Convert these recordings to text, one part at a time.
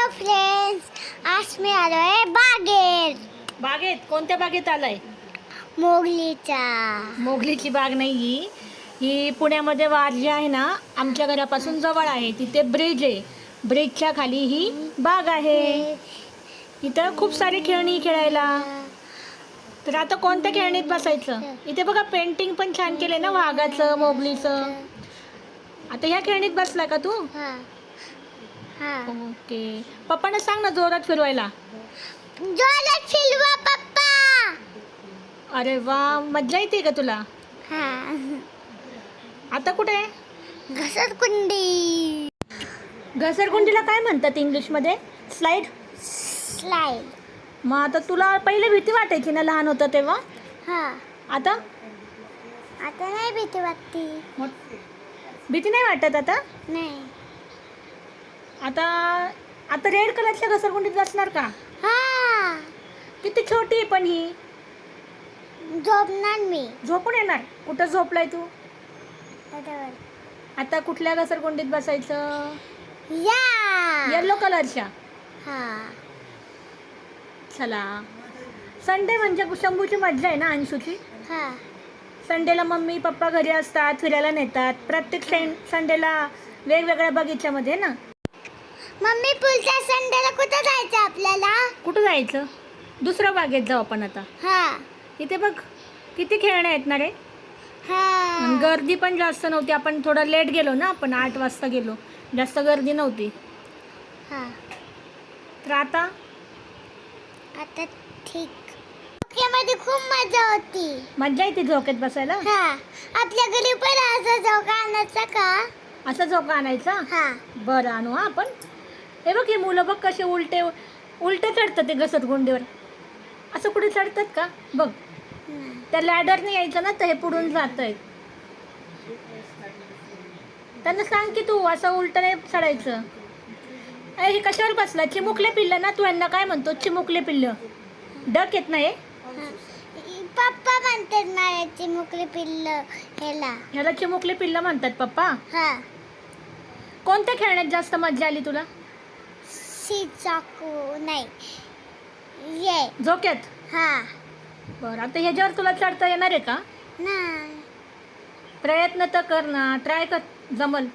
Hello friends आज मी आलो आहे बागेत. बागेत? कोणत्या बागेत आलाय? मोगलीच्या मोगलीची बाग नाही ही. ही पुण्यामध्ये वार जी आहे ना आमच्या घरापासून जवळ आहे. तिथे ब्रिज आहे. ब्रिजच्या खाली ही बाग आहे. इथं खूप सारी खेळणी खेळायला. तर आता कोणत्या खेळणीत बसायचं? इथे बघा पेंटिंग पण छान केले ना वाघाचं मोगलीचं. आता ह्या खेळणीत बसला का तू? हा. हा. ओके. पप्पांना सांग ना जोरात फिरवायला. जोरात फिरवा पप्पा. अरे वा मज्जा येते का तुला? हा. आता कुठे? आहे घसर कुंडी घसरगुंडीला काय म्हणतात इंग्लिशमध्ये? Slide slide. मग आता तुला पहिले भीती वाटायची ना लहान होतं तेव्हा? हा. आता? आता नाही भीती वाटते. मग भीती नाही वाटत आता? नाही. आता आता रेड कलरच्या घसरगुंडीत बसणार का? हा. किती छोटी आहे पण ही. झोपणार मी. झोपून येणार. कुठं झोपलाय तू? त्याच्यावर. आता कुठल्या घसरगुंडीत बसायचं? या. येल्लो कलरच्या. हा. चला. संडे म्हणजे शंभूची मज्जा आहे ना अंशूची? हा. संडेला मम्मी पप्पा घरी असतात फिरायला नेतात. प्रत्येक संडेला वेगवेगळ्या बगीच्यामध्ये ना? मम्मी पुढच्या संडेला कुठं जायचं आपल्याला? कुठं जायचं? दुसऱ्या बागेत जाऊ आपण आता. हा. इथे बघ किती खेळणे आहेत ना रे? आणि हा गर्दी पण जास्त नव्हती. आपण थोडं लेट गेलो ना आपण आठ वाजता गेलो. जास्त गर्दी नव्हती. हा. तर आता? आता ठीक. मध्ये खूप मजा होती. मज्जा येते झोक्यात बसायला? हा. आपल्या घरी पण असं चौका आणायचा का? असं झोका आणायचा? हा. बरं आणू हा आपण. हे बघ हे मुलं बघ कसे उलटे उलटे चढतात ते घसरगुंडीवर असं कुठे चढतात का? बघ. त्या लॅडरने यायचं ना तर हे पुढून जात आहेत त्यांना सांग की तू असं उलट नाही चढायचं. अरे हे कशावर बसला? चिमुकले पिल्लं ना तू यांना काय म्हणतो? चिमुकले पिल्लं. डक येत नाही पप्पा म्हणतात मला चिमुकली पिल्ल ह्याला. ह्याला चिमुकले पिल्लं म्हणतात पप्पा. हा. कोणत्या खेळण्यात जास्त मजा आली तुला? शी चाकू नाही. ये. झोक्यात हा. बरं आता ह्याच्यावर तुला चढता येणार आहे का? नाही. प्रयत्न तर कर ना ट्राय कर जमल.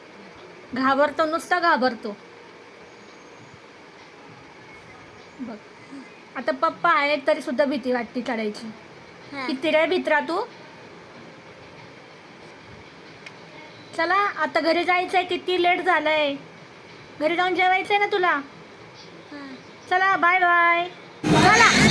घाबरतो नुसता घाबरतो. बघ. आता पप्पा आहेत तरी सुद्धा भीती वाटते चढायची. हा. किती रे भित्रा तू? चला आता घरी जायचंय किती लेट झालंय. घरी जाऊन जेवायचंय ना तुला? चला बाय बाय चला.